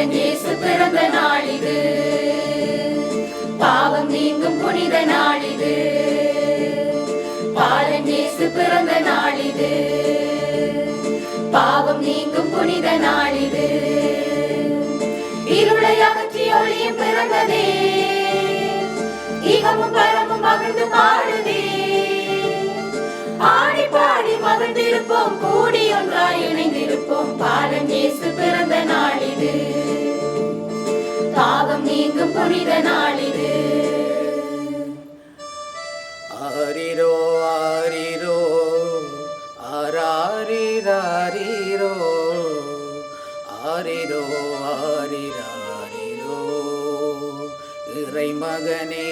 பாலன் இயேசு பிறந்த இது பாவம் நீங்கும் புனித நாளிது. பாலன் இயேசு பிறந்த நாள் இது பாவம் நீங்கும் புனித நாளிது. இருளை அகற்றி ஒளியும் பிறந்ததே. இகமும் பரமும் மகிழ்ந்து பாடுதே. ஆடி பாடி மகிழ்ந்திருப்போம் கூடி ஒன்றாய் இணைந்திருப்போம். பாலன் இயேசு பிறந்த நாள் இது புனித நாளிது ஆரிரோ ஆரிரோ ஆராரிரோ ஆரிரோ ஆரிராரிரோ. இறைமகனே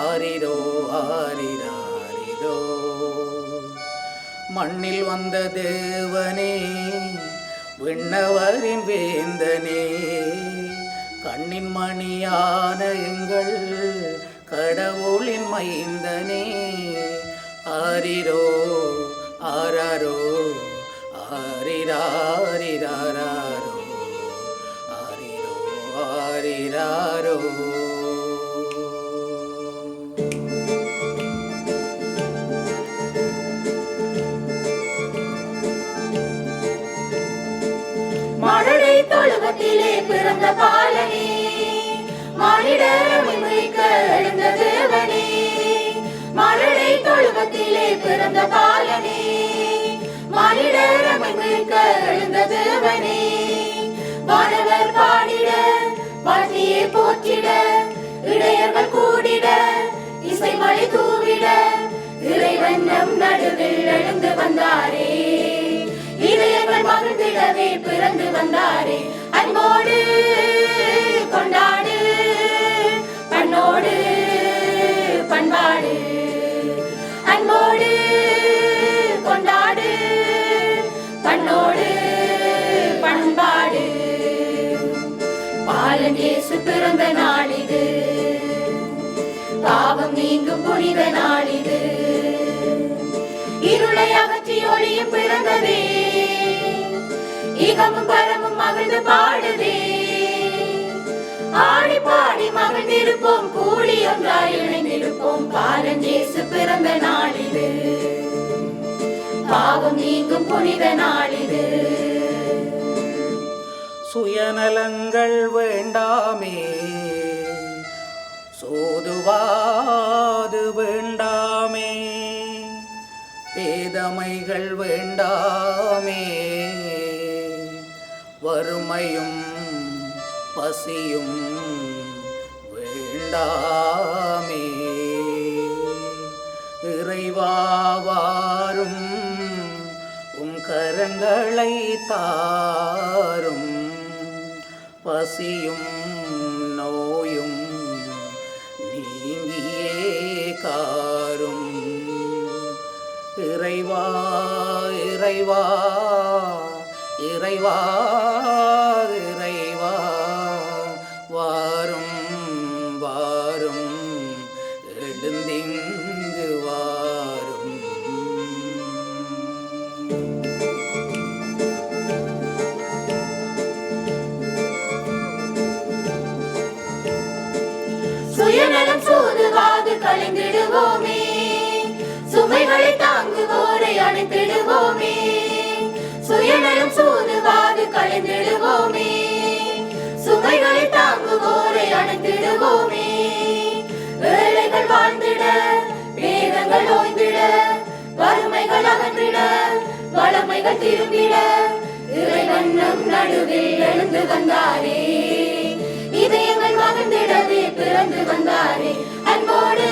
ஆரிரோ ஆரிராரிரோ. மண்ணில் வந்த தேவனே விண்ணவரின் வேந்தனே கண்ணின் மணியான எங்கள் கடவுளின் மைந்தனே. ஆரிரோ ஆராரோ ஆரிராரிராரோ ஆரிரோ ஆரிராரோ. மழலை தொழுவத்திலே பிறந்த எழுந்த பாலனே மானிடரை மீட்க எழுந்த தேவனே. வானவர் பாடிட வாழ்த்தியே போற்றிட இடையர்கள் கூடிட இசை மழை தூவிட இறைவன் நம் நடுவில் எழுந்து வந்தாரே. இதயங்கள் மகிழ்ந்திடவே பிறந்து வந்தாரே. அன்போடு பாலன் இயேசு பிறந்த நாள் இது பாவம் நீங்கும் புனித நாள் இது இருளை அகற்றி ஒளியும் பிறந்ததே. இகமும் பரமும் மகிழ்ந்து பாடுதே. ஆடி பாடி மகிழ்ந்திருப்போம் கூடி ஒன்றாய் இணைந்திருப்போம் பாலன் இயேசு பிறந்த இது பாவம் நீங்கும் புனித நாள் இது சுயநலங்கள் வேண்டாமே. சோதுவாது வேண்டாமே. பேதமைகள் வேண்டாமே. வறுமையும் பசியும் வேண்டாமே. இறைவாவாரும் உம் கரங்களை தாரும். பசியும் நோயும் நீங்கியே காரும். இறைவா இறைவா இறைவா இறைவா வாரும் வாரும். சுயநலம் சூதுவாது கலைந்திடுவோமே சுமைகளை தாங்குவோரை அணைத்திடுவோமே. ஏழைகள் வாழ்ந்திட வேதங்கள் ஓய்ந்திட வறுமைகள் அகன்றிட வளமைகள் திரும்பிட இறைவன் நம் நடுவில் எழுந்து வந்தாரே. இதயங்கள் மகிழ்ந்திடவே பிறந்து வந்தாரே. அன்போடு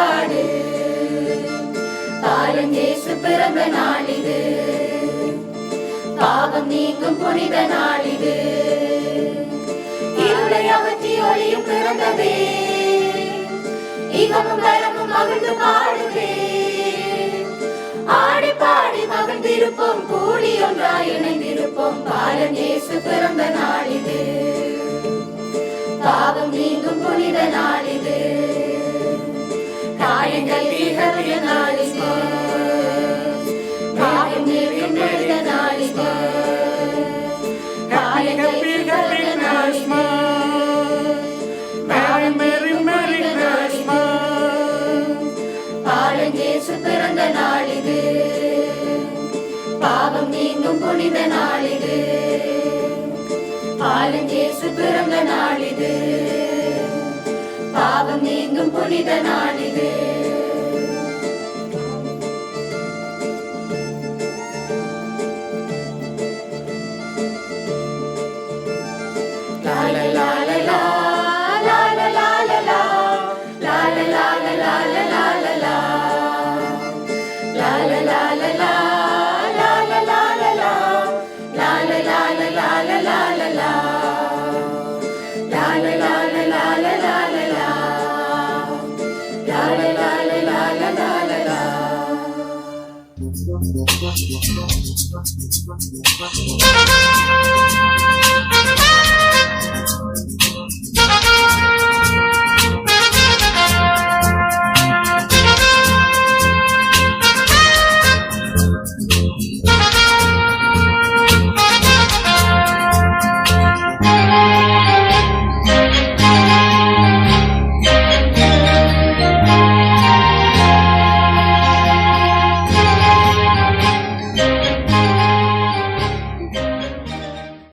பண்பாடு பாலன் இயேசு பிறந்த நாளிது பாவம் நீங்கும் புனித நாளிது இருளை அகற்றி ஒளியும் பிறந்ததே. இகமும் பரமும் மகிழ்ந்து பாடுவே ஆடி பாடி மகிழ்ந்திருப்போம் கூடி ஒன்றாய் இணைந்திருப்போம். பாலன் இயேசு பிறந்த நாள் இயேசு நாளிது. பாவம் நீங்கும் புனித நாளிது. பாலன் பிறந்த நாளிது. பாவம் நீங்கும் புனித நாளிது. Thank you.